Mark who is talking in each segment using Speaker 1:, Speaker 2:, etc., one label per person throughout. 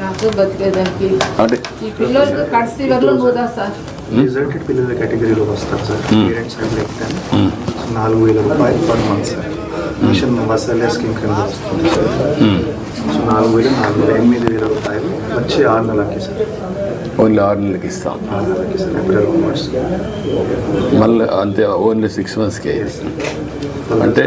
Speaker 1: నాకు బతికేదానికి.
Speaker 2: అంటే
Speaker 1: ఈ పిల్లలకి కడిసి వరలో పోదా సార్.
Speaker 3: రిజల్టెడ్ పిల్లల కేటగిరీలోకి వస్తారు sir. Parents and like ten నాలుగు వేల రూపాయలు per month sir. Mission scheme కింద వస్తుంది సార్.
Speaker 2: ఉమ్.
Speaker 3: సో నాలుగు వేలు నాలుగు వేల ఎనిమిది వేల రూపాయలు వచ్చి ఆరు నెలలకి సార్.
Speaker 2: ఓన్లీ ఆరు నెలలకి ఇస్తాం.
Speaker 3: ఆరు నెలలకి సార్ ఏప్రిల్ మార్చ్
Speaker 2: మళ్ళీ అంతే ఓన్లీ సిక్స్ మంత్స్కే అంటే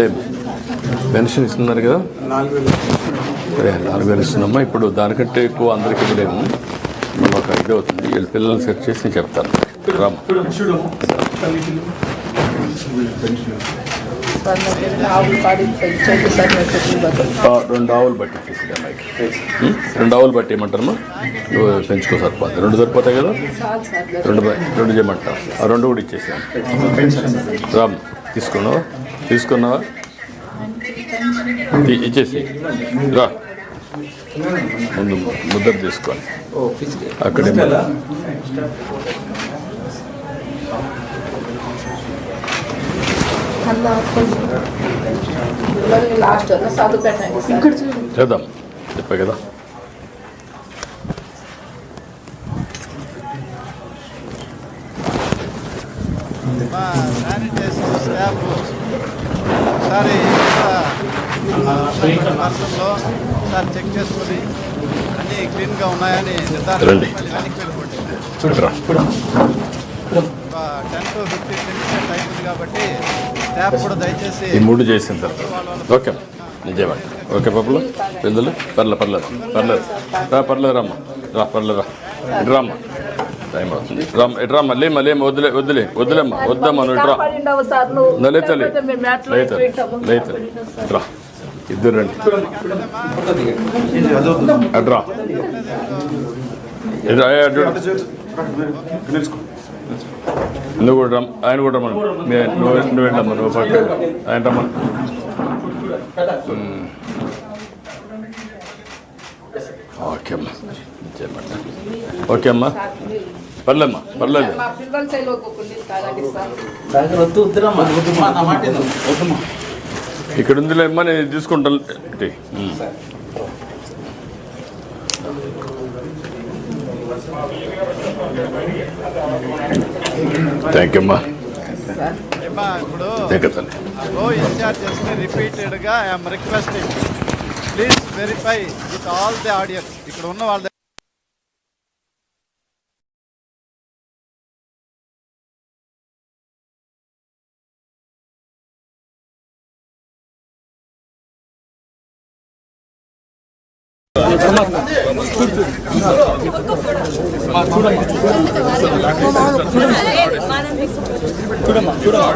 Speaker 2: లేదు పెన్షన్ ఇస్తున్నారు కదా? నాలుగు వేలు ఇస్తున్నామ్మా ఇప్పుడు దానికంటే ఎక్కువ అందరికి ఇవ్వలేము. మనం ఒక ఇది అవుతుంది. వీళ్ళ పిల్లల్ని సెట్ చేసి నేను చెప్తాను. రామ్ రెండు ఆవులు బట్టి అమ్మాయికి? రెండు ఆవులు బట్టి నువ్వు పెంచుకో సరిపోతుంది రెండు సరిపోతాయి కదా? రెండు బ- రెండు చేయమంటా. ఆ రెండు కూడా ఇచ్చేసాను రామ్ తీసుకున్నావా? తీసుకున్నావా? ఇ- ఇచ్చేసి రా. ముందు ముద్ర తీసుకోవాలి అక్కడే
Speaker 1: అలా కొంచెం పిల్లలు లాస్ట్ అన్న చదువు పెట్టండి సార్
Speaker 2: చేద్దాం. చెప్పా కదా.
Speaker 4: మా ఒకసారి వర్షంలో ఒకసారి చెక్ చేసుకొని అన్నీ క్లీన్గా ఉన్నాయని నిర్ధారణ వెనక్కి వెళ్ళిపోండి ten to fifteen minutes time ఉంది కాబట్టి
Speaker 2: ఈ మూడు చేసిన తర్వాత. ఓకే. నిజమే. ఓకే పప్పులు? పిల్లలు పర్లే పర్లేదు. పర్లేదు. రా పర్లేదు రామ్మా. రా పర్లేదు రా. ఇటు రామ్మా. టైం అవుతుంది. రామ్ ఇటు రామ్మా. లేమ్మా లేమ్మా వద్దులే వద్దులే వద్దులేమ్మా. వద్దమ్మా నువ్వు ఇటు రా.
Speaker 1: అయిపోయింటాము.
Speaker 2: లేతలే రా. ఇద్దరు రండి. అటు రా. ఇటు. నువ్వు కూడా రమ్ ఆయన కూడా రమ్మను. నువ్వు నువ్వు నువ్వు పక్క ఆయన రమ్మను. ఓకే అమ్మా. ఓకే అమ్మా. పర్లేమ్మా పర్లేదు. ఇక్కడ ఉందిలే అమ్మా నేను తీసుకుంటాను. Thank you. థ్యాంక్ యూ అమ్మా
Speaker 4: ఇప్పుడు రిపీటెడ్గా I'm requesting. Please verify with all the audience ఇక్కడ ఉన్న వాళ్ళ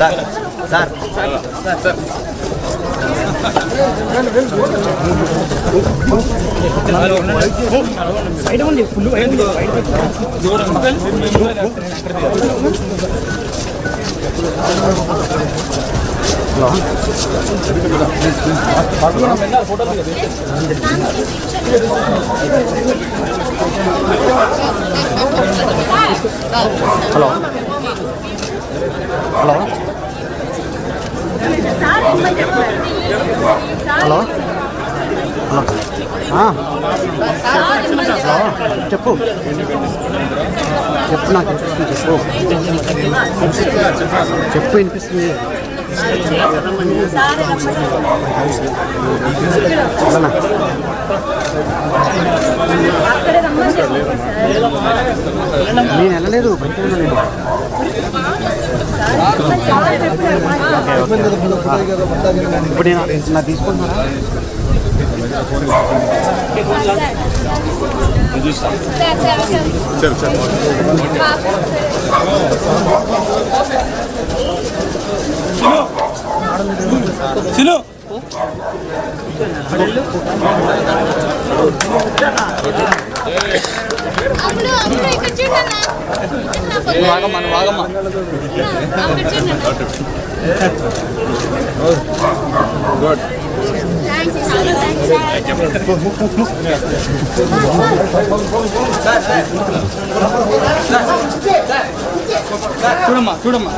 Speaker 5: సార్ సార్. సార్ బయట ఉంది ఫుల్ బయట
Speaker 6: హలో. హలో. హలో. ఆ. హలో. చెప్పు. చెప్పు నాకు చెప్పు. చెప్పు వినిపిస్తుంది. నేను వెళ్ళలేదు బయట ఇప్పుడు నేను నా తీసుకుంటున్నారా
Speaker 5: ఇక్కడ చూడండి వాగమ్మ వాగమ్మ గుడ్ థ్యాంక్స్ థ్యాంక్స్
Speaker 6: చూడమ్మా చూడమ్మా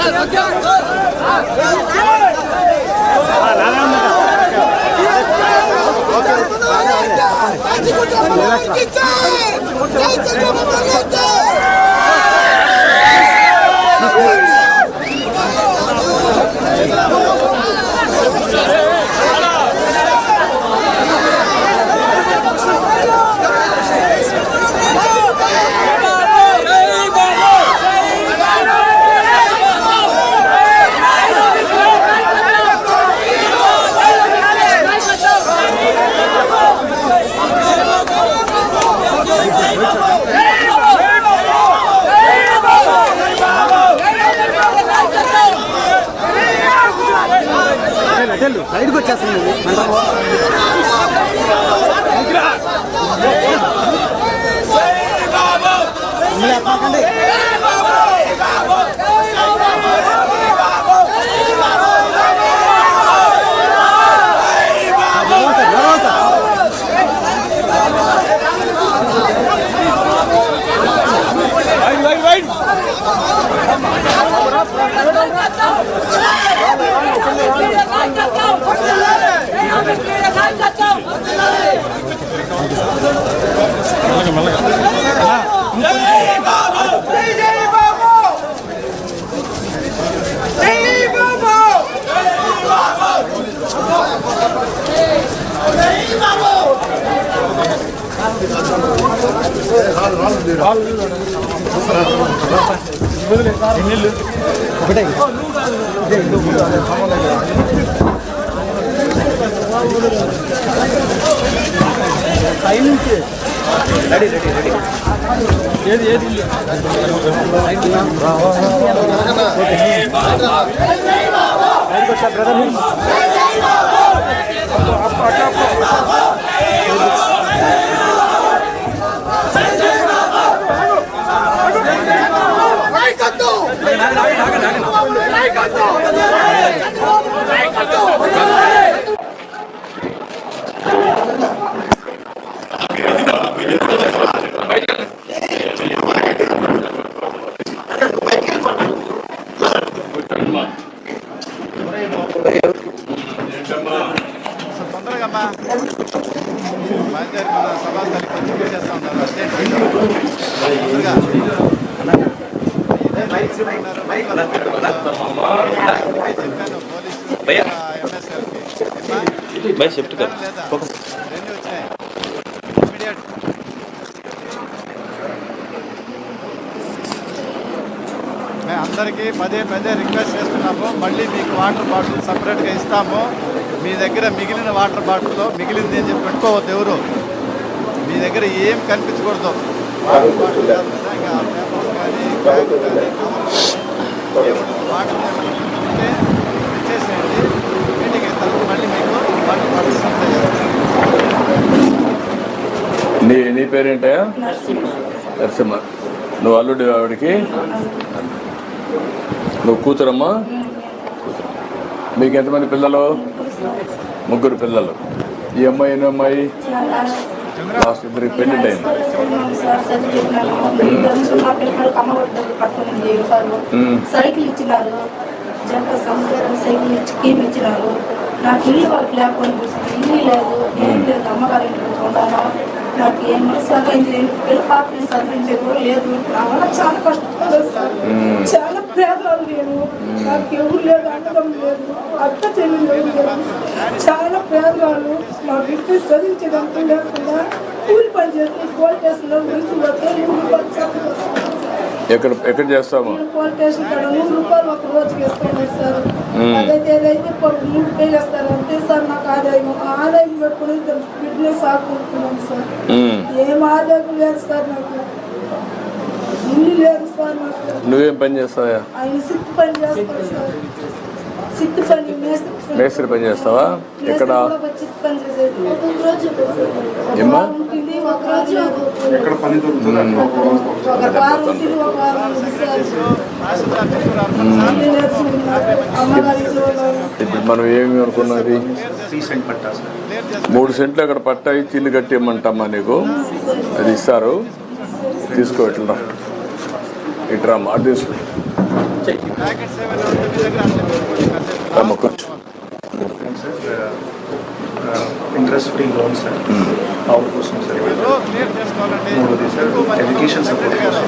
Speaker 6: సైడ్కి Black Mark, hindi. ఒకటే
Speaker 4: తొందరగా అమ్మా బయలుదేరి మన సభాస్థలికి వచ్చి చేస్తా ఉన్నారు అర్జెంట్ తొందరగా షిఫ్ట్ కదా మేము అందరికీ పదే పదే రిక్వెస్ట్ చేస్తున్నాము. మళ్ళీ మీకు వాటర్ బాటిల్ సపరేట్గా ఇస్తాము. మీ దగ్గర మిగిలిన వాటర్ బాటిల్ మిగిలింది అని చెప్పి పెట్టుకోవద్దు ఎవరు. మీ దగ్గర ఏం కనిపించకూడదు. వాటర్ బాటిల్ కానీ పేపర్స్ కానీ బ్యాగ్ కానీ ఇచ్చేసేయండి మీటింగ్ తర్వాత మళ్ళీ మీకు
Speaker 2: నీ నీ పేరేంటయా నరసింహ. నువ్వు అల్లుడు ఆవిడకి? నువ్వు కూతురమ్మా? కూతురు. మీకు ఎంతమంది పిల్లలు? ముగ్గురు పిల్లలు. ఈ అమ్మాయి ఎన్నో అమ్మాయి? లాస్ట్ ఇద్దరికి పెళ్ళి.
Speaker 1: సైకిల్ ఇచ్చినారు. జంట సముద్రం సైకిల్ ఇచ్చి కీమ్ ఇచ్చినారు. నాకు ఇల్లు వరకు లేకపోయినా ఇల్లు లేదు. ఏం లేదు. అమ్మగారి ఇంటికి నాకు ఏం సరైంది పిల్ల పాపని చదివించేది కూడా లేదు. నా వల్ల చాలా కష్టపడదు సార్. చాలా పేదలు నేను. నాకు ఎవరు లేదు అర్థం లేదు అక్క చెల్లెలు లేదు చాలా పేదవాళ్ళు మా బిడ్డ చదివించేదంతా లేకుండా కూలి పని చేసుకుని పోల్ స్టేషన్లో గురించి పోతే
Speaker 2: ఎక్కడ ఎక్కడ చేస్తాము?
Speaker 1: పోలీస్ స్టేషన్ కాడ నూరు రూపాయలు ఒక రోజుకి ఇస్తున్నారు సార్. అదైతే ఏదైతే ప- మూడు వేలు ఇస్తారు అంతే సార్ నాకు ఆదాయం. ఆదాయం పెట్టుకుని బిజినెస్ ఆడుకుంటున్నాను సార్. ఏం ఆదాయం లేదు సార్ నాకు ఇల్లు లేదు సార్ నాకు
Speaker 2: నువ్వేం పని చేస్తావా
Speaker 1: ఆయన సిక్కు పని చేస్తారు సార్. మేస్త్రి పని.
Speaker 2: మేస్త్రి పని చేస్తావా? ఎక్కడ?
Speaker 1: పని.
Speaker 3: ఎక్కడ.
Speaker 2: ఇప్పుడు మనం ఏమి అనుకున్నది? మూడు సెంట్లు అక్కడ పట్టా ఇచ్చి ఇల్లు కట్టేయమంటమ్మా నీకు? అది ఇస్తారు. తీసుకో ఇట్లా ఇట్రామ్మా అది తీసుకో.
Speaker 3: ఇంట్రెస్ట్ ఫ్రీ లోన్ సార్ ఆవుల కోసం సార్
Speaker 4: మీరు క్లియర్ చేసుకోవాలండి
Speaker 3: మూడోది సార్
Speaker 4: ఎక్కువ మంది
Speaker 3: ఎడ్యుకేషన్ సపోర్ట్ కోసం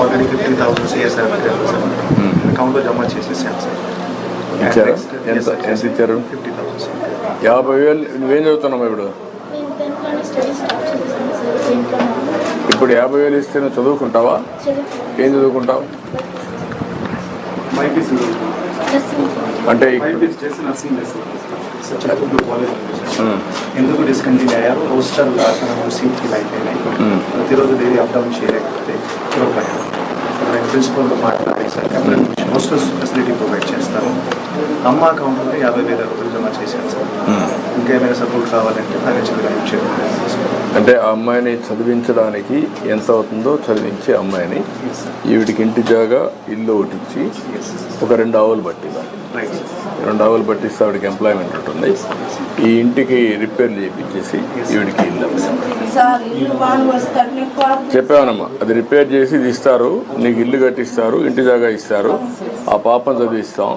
Speaker 3: already fifty thousand CSR sir అకౌంట్లో జమ చేసేసాను సార్
Speaker 2: ఇచ్చారా. ఎంత ఎంత ఇచ్చారు
Speaker 3: ఫిఫ్టీ థౌసండ్ సార్
Speaker 2: యాభై వేలు నువ్వేం చదువుతున్నావు ఇప్పుడు? ఇప్పుడు యాభై వేలు ఇస్తే నువ్వు చదువుకుంటావా? ఏం చదువుకుంటావు? అంటే
Speaker 3: చిత్తూరు కాలేజ్ సార్. ఎందుకు డిస్కంటిన్యూ అయ్యారు? రోస్టర్ రాసిన సీట్ ఫిల్ అయిపోయినాయి ప్రతిరోజు డైలీ అప్ డౌన్ చేయలేకపోతే సో నేను ప్రిన్సిపల్తో మాట్లాడి సార్ హాస్టల్ ఫెసిలిటీ ప్రొవైడ్ చేస్తాను అమ్మ అకౌంట్లో యాభై వేల రూపాయలు జమ చేశాను సార్ ఇంకేమైనా సపోర్ట్ కావాలంటే ఫైనాన్షియల్గా హెల్ప్ చేయడం
Speaker 2: అంటే ఆ అమ్మాయిని చదివించడానికి ఎంత అవుతుందో చదివించే అమ్మాయిని ఈవిడికి ఇంటి జాగా ఇల్లు ఒకటి ఇచ్చి ఒక రెండు ఆవులు పట్టి
Speaker 3: రైట్ సార్
Speaker 2: రెండు ఆవులు పట్టిస్తే ఆవిడకి ఎంప్లాయ్మెంట్ ఉంటుంది. ఈ ఇంటికి రిపేర్లు చేయించేసి ఈవిడికి ఇల్లు చెప్పావనమ్మా అది రిపేర్ చేసి ఇది ఇస్తారు నీకు ఇల్లు కట్టిస్తారు ఇంటి జాగా ఇస్తారు ఆ పాపను చదివిస్తాం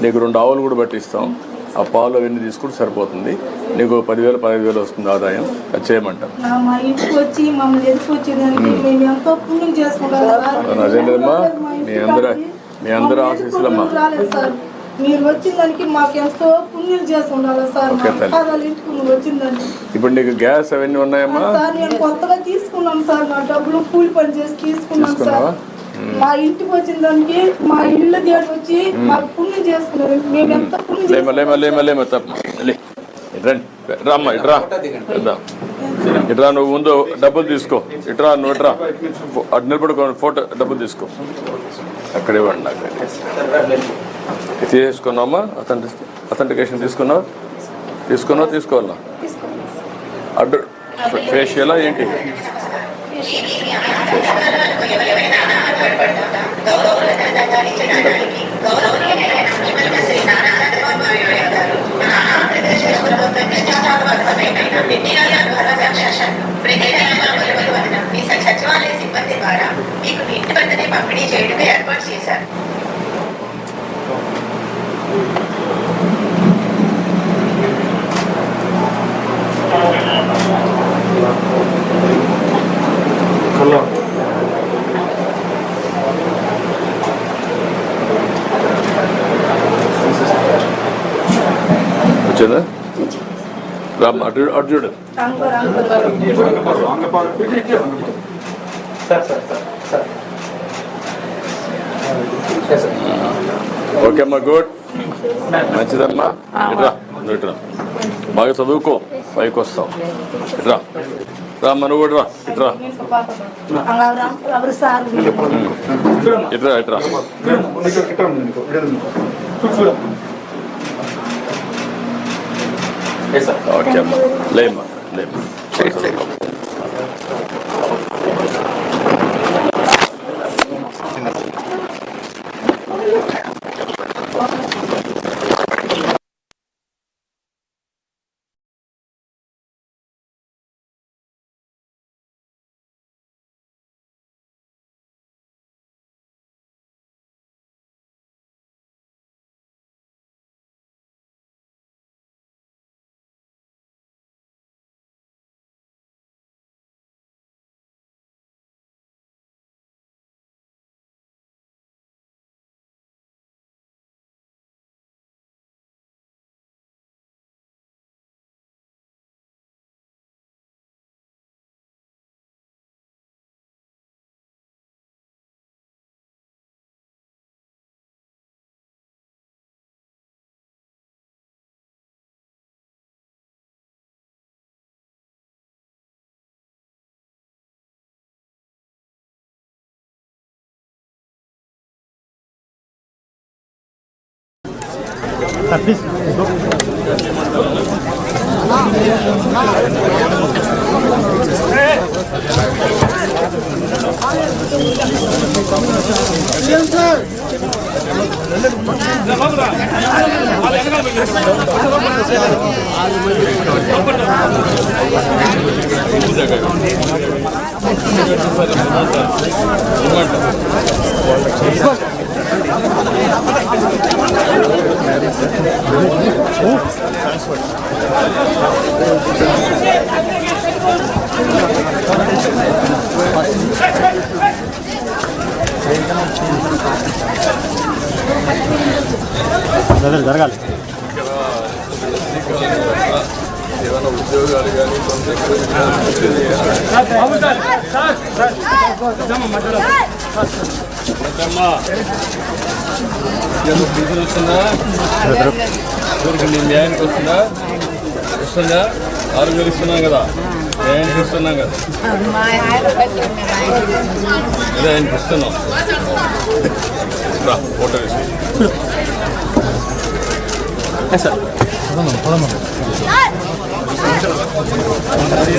Speaker 2: నీకు రెండు ఆవులు కూడా పట్టిస్తాం ఆ పాలు అవన్నీ తీసుకుంటే సరిపోతుంది. నీకు పదివేలు పదహైదు వేలు వస్తుంది ఆదాయం. అది చేయమంటారు.
Speaker 1: మా.
Speaker 2: అదే లేదమ్మా అందరూ మీ అందరూ ఆశీస్సులమ్మా.
Speaker 1: మీరు వచ్చిన దానికి మాకు ఎంతో పుణ్యం సార్. ఇంటికి నువ్వు వచ్చిందని
Speaker 2: ఇప్పుడు నీకు గ్యాస్ అవన్నీ ఉన్నాయమ్మా?
Speaker 1: సార్ నేను కొత్తగా తీసుకున్నాను సార్. నా డబ్బులు కూలి పని చేసి తీసుకున్నాను సార్? మా ఇంటికి వచ్చిన దానికి మా ఇల్లు దేవుడు వచ్చి మాకు పుణ్యం చేసుకున్నారు. మేము ఎంత పుణ్యం
Speaker 2: లేమ లేమ లేమ లేమ తప్ప. లే రండి. రామ్మా ఇట్రా నువ్వు ముందు డబ్బులు తీసుకో. ఇట్రా నువ్వు ఇట్రా అటు నిలబడుకో ఫోటో డబ్బులు తీసుకో. అక్కడే ఇవ్వండి నాకు. ఇది తీసుకున్నావమ్మా? అథెంటి అథెంటికేషన్ తీసుకున్నావు? తీసుకున్నావు? తీసుకోవాలా? అడ్డు ఫేషియలా ఏంటి?
Speaker 7: సచివాలయ సిబ్బంది ద్వారా మీకు మీ ఇంటి వద్దనే పంపిణీ చేయడమే ఏర్పాటు చేశారు
Speaker 3: సందర్భంలో
Speaker 2: వచ్చిందా? రామ్ అటు అటు చూడు. ఓకే అమ్మా గుడ్. మంచిదమ్మా. ఇట్రా ఇట్రా బాగా చదువుకో పైకి వస్తాం ఇట్రా రామ్మ నువ్వు కూడా రా. ఇట్రా ఇట్రా ఇట్రా ఓకే అమ్మా. లేమ్మా లేమ్మా. చదువుకో.
Speaker 6: జరగాలి
Speaker 2: ఏమైనా ఉద్యోగాలు కానీ అమ్మా వీధులు వస్తుందా ఊరికి నేను న్యాయానికి వస్తుందా వస్తుందా ఆరు వేలు ఇస్తున్నాం కదా న్యాయానికి ఇస్తున్నాం కదా అదే ఆయనకి ఇస్తున్నాం రా ఫోటో వేసి సార్ పదమ్మ పదమ్మ అది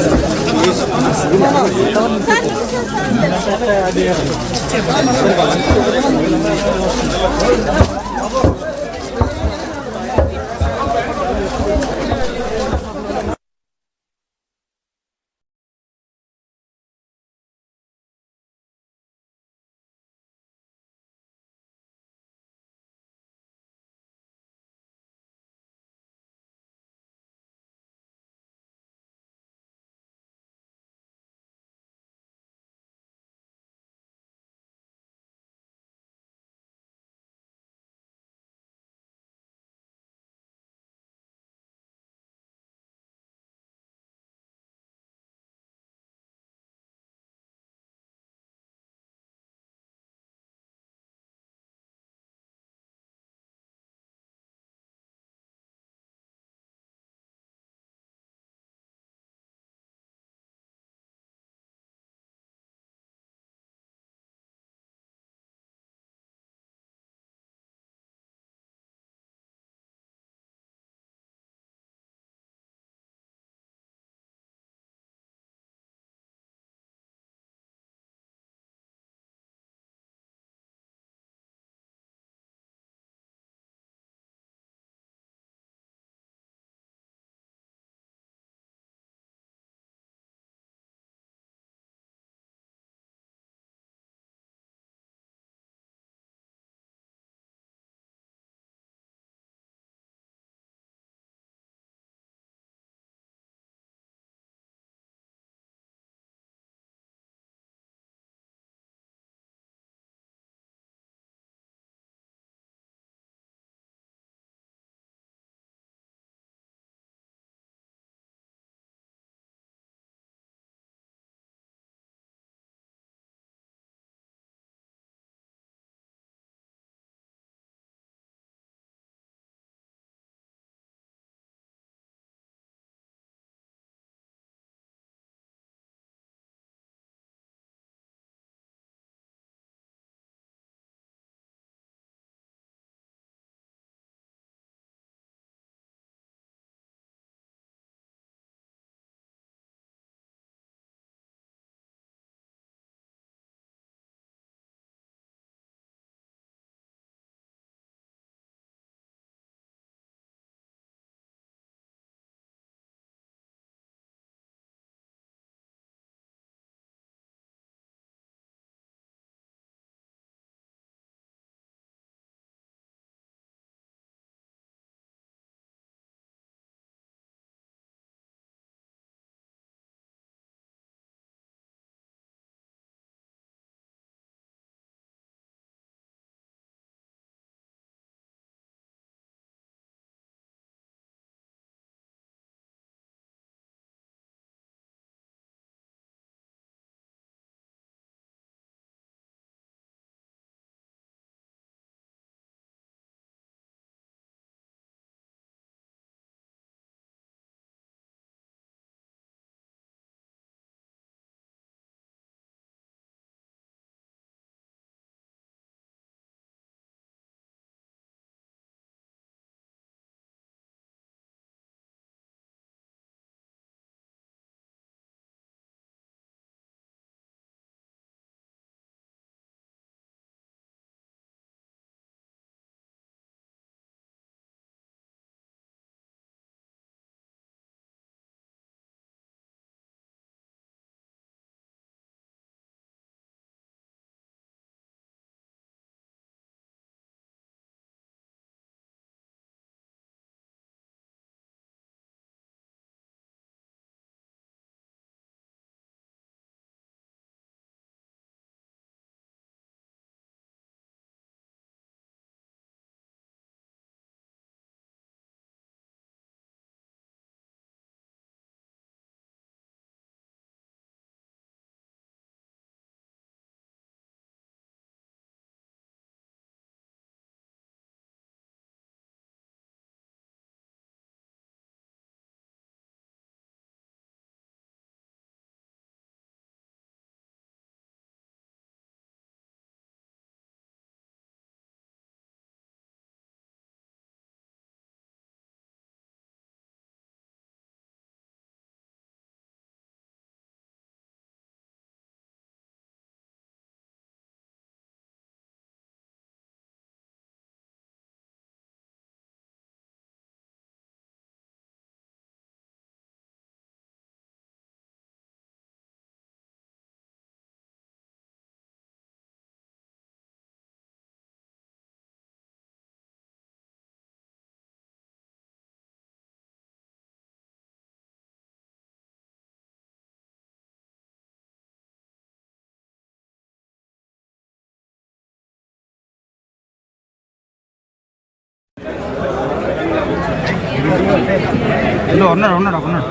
Speaker 6: ఇందులో ఉన్నాడు ఉన్నాడు ఉన్నాడు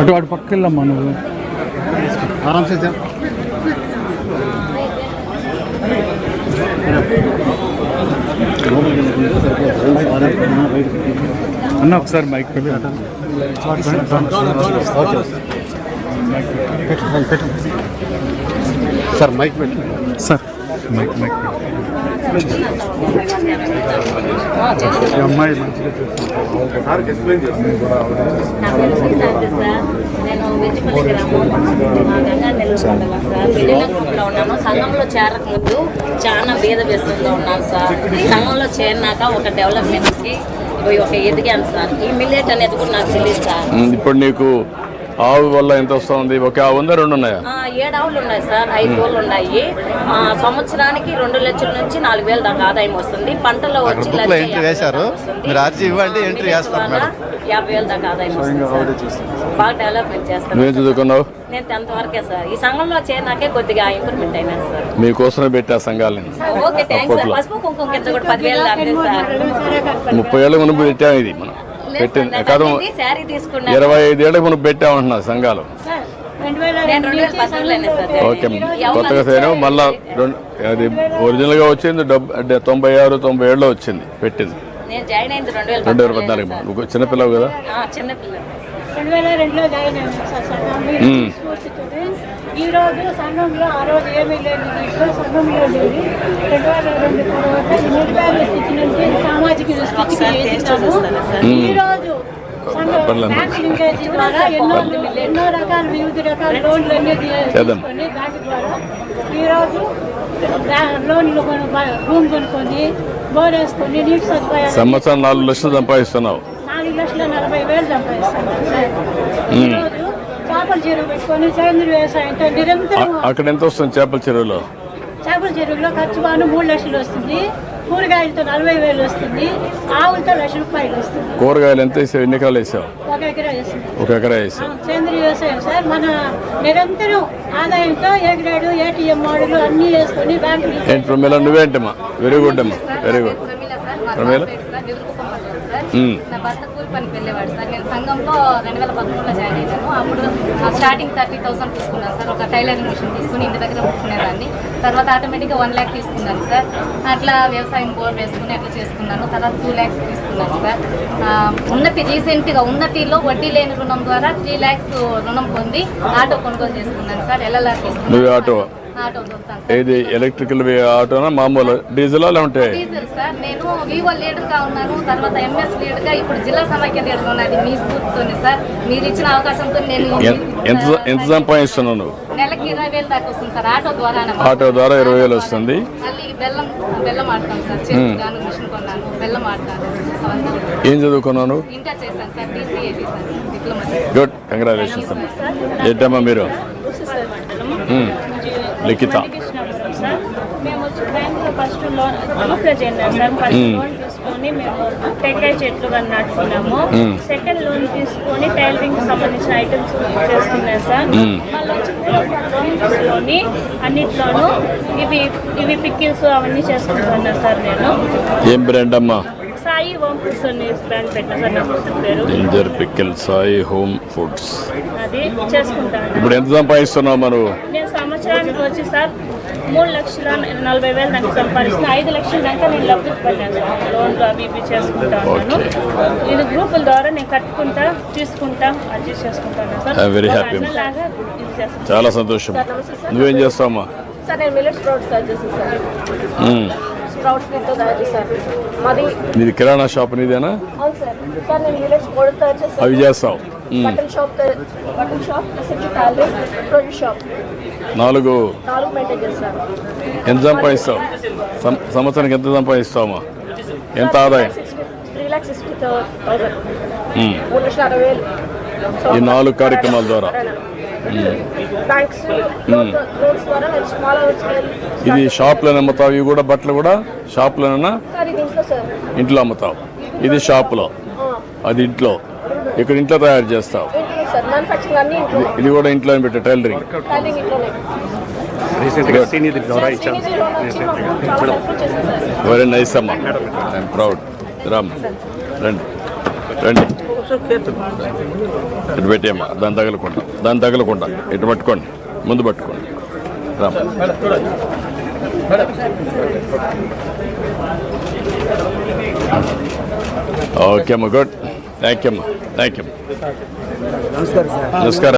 Speaker 6: అటు అటు పక్కకి వెళ్ళమ్మా నువ్వు. ఆరామ్సే సార్. అన్న ఒకసారి మైక్ పెట్టి. సార్ మైక్ పెట్టి. సార్. మైక్ మైక్ ఈ అమ్మాయి మంచిగా
Speaker 8: ఉన్నాను సంఘంలో చేరకముందు చాలా బీద వ్యసనంలో ఉన్నాను సార్. సంఘంలో చేరినాక ఒక డెవలప్మెంట్కి ఒక ఎదిగాను సార్. ఈ మిల్లెట్ అనేది కూడా నాకు తెలియదు సార్.
Speaker 2: ఇప్పుడు నీకు ఆవు వల్ల ఎంత వస్తుంది? ఒక ఆవు ఉందా? రెండు ఉన్నాయా?
Speaker 8: ఆ, ఏడు ఆవులు ఉన్నాయి సార్. ఐదు కోళ్ళు ఉన్నాయి. ఆ, సంవత్సరానికి రెండు లక్షల నుంచి నాలుగు వేల దాకా ఆదాయం వస్తుంది. పంటలో వచ్చి
Speaker 4: ఎంట్రీ వేశారు.
Speaker 8: వస్తుంది.
Speaker 4: మీరు అర్జీ ఇవ్వండి, ఎంట్రీ మేడం.
Speaker 8: యాభై వేల దాకా ఆదాయం వస్తుంది. బాగా డెవలప్మెంట్ చేస్తాను
Speaker 2: నువ్వేం చదువుకున్నావు?
Speaker 8: నేను టెన్త్ వరకే సార్. ఈ సంఘంలో చేరినాకే కొద్దిగా ఇంప్రూవ్మెంట్ అయినా సార్.
Speaker 2: మీకోసమే పెట్టా సంఘాలని.
Speaker 8: Okay thanks
Speaker 2: sir.
Speaker 8: పసుపు కుంకుమ కింద కూడా పదివేలు అంది సార్.
Speaker 2: ముప్పై ఏళ్ళ మునుపు పెట్టాం ఇది మనం. పెట్టింది కాదు ఇరవై ఐదేళ్ళకి మునుపు పెట్టామంటున్నా సంఘాలు ఓకే కొత్తగా చేయడం మళ్ళా రెండు అది ఒరిజినల్గా వచ్చింది డెబ్ అంటే తొంభై ఆరు తొంభై ఏడులో వచ్చింది పెట్టింది.
Speaker 8: నేను జాయిన్ అయింది రెండు వేల
Speaker 2: రెండు వేల
Speaker 8: పద్నాలుగులోనే
Speaker 2: పద్నాలుగు నువ్వు చిన్నపిల్లవు కదా?
Speaker 8: సార్. ఆ, చిన్నపిల్ల
Speaker 9: రెండు వేల రెండులో జాయిన్ అయ్యాను సార్ సంఘం మీరు
Speaker 2: మ్మ్.
Speaker 9: స్ఫూర్తితోటి. ఈ రోజు సంఘంలో ఆ రోజు ఏమీ లేదు దీంట్లో సంఘంలో లేదు రెండు వేల రెండు తర్వాత నిర్వహణ స్థితి నుంచి సామాజిక స్థితికి ఎదిగాను ఈ రోజు సంఘం
Speaker 2: పర్లేదు.
Speaker 9: బ్యాంక్ లింకేజీ ద్వారా ఎన్నో ఎన్నో రకాల వివిధ రకాల లోన్లు అన్నీ
Speaker 2: చేద్దాం.
Speaker 9: తీసుకొని బ్యాంక్ ద్వారా ఈ రోజు బ్యా- లోన్లు కొని భూమి కొనుక్కొని బోర్ వేసుకొని నీటి సదుపాయాలు
Speaker 2: సంవత్సరం నాలుగు లక్షలు సంపాదిస్తున్నావు
Speaker 9: నాలుగు లక్షల నలభై వేలు. ఈరోజు చేపల చెరువు పెట్టుకొని సేంద్రీయ వ్యవసాయంతో నిరంతరం
Speaker 2: అక్కడ ఎంత వస్తుంది చేపల చెరువులో?
Speaker 9: చేపల చెరువులో ఖర్చు బాను మూడు లక్షలు వస్తుంది. కూరగాయలతో నలభై వేలు వస్తుంది. ఆవులతో లక్ష రూపాయలు వస్తుంది.
Speaker 2: కూరగాయలు ఎంత వేసావు? ఎన్ని ఎకరాలు వేసావు?
Speaker 9: ఒక ఎకరా వేస్తుంది
Speaker 2: ఒక ఎకరా వేసావు.
Speaker 9: సేంద్రీయ వ్యవసాయం సార్. మన నిరంతరం ఆదాయంతో ఏ గ్రేడు ఏటీఎం మోడల్ అన్నీ వేసుకొని బ్యాంకు
Speaker 2: ఏంటి ప్రమేల? నువ్వేంటమ్మా? వెరీ గుడ్ అమ్మా వెరీ గుడ్ ప్రమేల.
Speaker 10: నా భర్త కూలి పనికి వెళ్ళేవాడు సార్. నేను సంఘంలో రెండు వేల పదమూడులో జాయిన్ అయ్యాను. అప్పుడు స్టార్టింగ్ థర్టీ థౌసండ్ తీసుకున్నాను సార్. ఒక టైలరింగ్ మిషన్ తీసుకుని ఇంటి దగ్గర కుట్టుకునేదాన్ని తర్వాత ఆటోమేటిక్గా వన్ ల్యాక్ తీసుకున్నాను సార్. అట్లా వ్యవసాయం బోర్ వేసుకుని అట్లా చేసుకున్నాను. తర్వాత టూ ల్యాక్స్ తీసుకున్నాను సార్. ఉన్నతి రీసెంట్గా ఉన్నతిలో వడ్డీ లేని రుణం ద్వారా త్రీ ల్యాక్స్ రుణం పొంది ఆటో కొనుగోలు చేసుకున్నాను సార్. ఎల్ఎల్ఆర్ తీసుకున్నాను.
Speaker 2: ఏది ఎలక్ట్రికల్ ఆటోనా మామూలు డీజిలా లేకుంటే?
Speaker 10: డీజిల్ సార్ నేను వివో లీడర్గా ఉన్నాను తర్వాత ఎంఎస్ లీడర్గా ఇప్పుడు జిల్లా సమైక్య లీడర్గా ఉన్నది మీ స్ఫూర్తితోనే సార్. మీరు ఇచ్చిన అవకాశంతో నేను
Speaker 2: ఎన్- ఎంత ఎంత సంపాదిస్తున్నావు నువ్వు?
Speaker 10: నెలకి ఇరవై వేలు దాకా వస్తుంది సార్ ఆటో ద్వారా
Speaker 2: ఆటో ద్వారా ఇరవై వేలు వస్తుంది.
Speaker 10: మళ్ళీ బెల్లం బెల్లం ఆడతాను సార్ చేస్తాను మిషన్ కొన్నాను బెల్లం ఆడతాను. అవంతా
Speaker 2: ఏం చదువుకున్నాను
Speaker 10: చేశాను సార్ చేశాను
Speaker 2: గుడ్ కంగ్రాచులేషన్స్ అమ్మా ఏంటమ్మా మీరు. లిఖిత.
Speaker 9: మేము. బ్యాంకులో ఫస్ట్ లోన్ అప్లై చేయండి సార్ ఫస్ట్ లోన్ తీసుకొని మేము. టెంకాయ చెట్లు కానీ నాటుకున్నాము సెకండ్ లోన్ తీసుకొని టైలరింగ్ సంబంధించిన ఐటమ్స్ చేసుకున్నాం సార్. మళ్ళీ లోని అన్నిట్లోనూ ఇవి ఇవి పిక్కిల్స్ అవన్నీ చేసుకుంటున్నాను సార్ నేను.
Speaker 2: ఏం బ్రాండ్ అమ్మా?
Speaker 9: సాయి హోమ్ ఫుడ్స్ అని బ్రాండ్ పెట్టిన sir
Speaker 2: ginger pickle Sai home foods.
Speaker 9: అది చేసుకుంటాను
Speaker 2: ఇప్పుడు ఎంత సంపాదిస్తున్నావు మనం?
Speaker 9: నేను సంవత్సరానికి వచ్చి సార్ మూడు లక్షల నలభై వేలు దానికి సంపాదిస్తున్నా. ఐదు లక్షల దాకా నేను లబ్ధి పడ్డాను లోన్లు అవి ఇవి చేసుకుంటా ఉన్నాను. ఇది గ్రూపుల ద్వారా నేను కట్టుకుంటా తీసుకుంటా అడ్జస్ట్ చేసుకుంటాను సార్. ఇది చేస్తాను.
Speaker 2: చాలా సంతోషం. నువ్వేం చేస్తావమ్మా?
Speaker 5: సార్ నేను సార్.
Speaker 2: ఉమ్.
Speaker 5: స్ప్రౌట్స్ దీంతో తయారు చేస్తాను మాది
Speaker 2: కిరాణా షాప్ నీదేనా?
Speaker 5: అవును సార్. సార్ నేను మిల్లెట్స్ పౌడర్ తయారు చేస్తాను
Speaker 2: అవి చేస్తావు. ఉమ్.
Speaker 5: బటన్ షాప్ తయారు- బటన్ షాప్ ప్లస్ వచ్చి టాలెంట్ ప్రొడ్యూస్ షాప్.
Speaker 2: నాలుగు.
Speaker 5: నాలుగు మెయింటైన్ చేస్తాను
Speaker 2: ఎంత సంపాదిస్తావు? సంవత్సరానికి ఎంత సంపాదిస్తావమ్మా? ఎంత ఆదాయం?
Speaker 5: త్రీ ల్యాక్స్ సిక్స్టీ థౌసండ్
Speaker 2: ఉమ్.
Speaker 5: మూడు లక్షల అరవై వేలు.
Speaker 2: ఈ నాలుగు కార్యక్రమాల ద్వారా.
Speaker 5: బ్యాంక్స్ లోన్స్ ద్వారా నేను స్మాల్ స్కేల్
Speaker 2: ఇది షాప్లోనే అమ్ముతావు ఇవి కూడా బట్టలు కూడా షాప్లోనేనా
Speaker 5: సార్ ఇది ఇంట్లో సార్.
Speaker 2: ఇంట్లో అమ్ముతావు. ఇది షాప్లో. అది ఇంట్లో. ఇక్కడ ఇంట్లో తయారు చేస్తావు.
Speaker 5: ఇంట్లో ఇంట్లో.
Speaker 2: ఇది కూడా ఇంట్లోనే పెట్టే టైలరింగ్ వెరీ నైస్ అమ్మా ఐఎమ్ ప్రౌడ్ రామ్ రండి. రండి. ఇటు పెట్టేమ్మా దాన్ని తగలకుండా దాన్ని తగలకుండా ఇటు పట్టుకోండి ముందు పట్టుకోండి. రామ్ ఓకే అమ్మా గుడ్. థ్యాంక్ యూ అమ్మా థ్యాంక్ యూ నమస్కారం.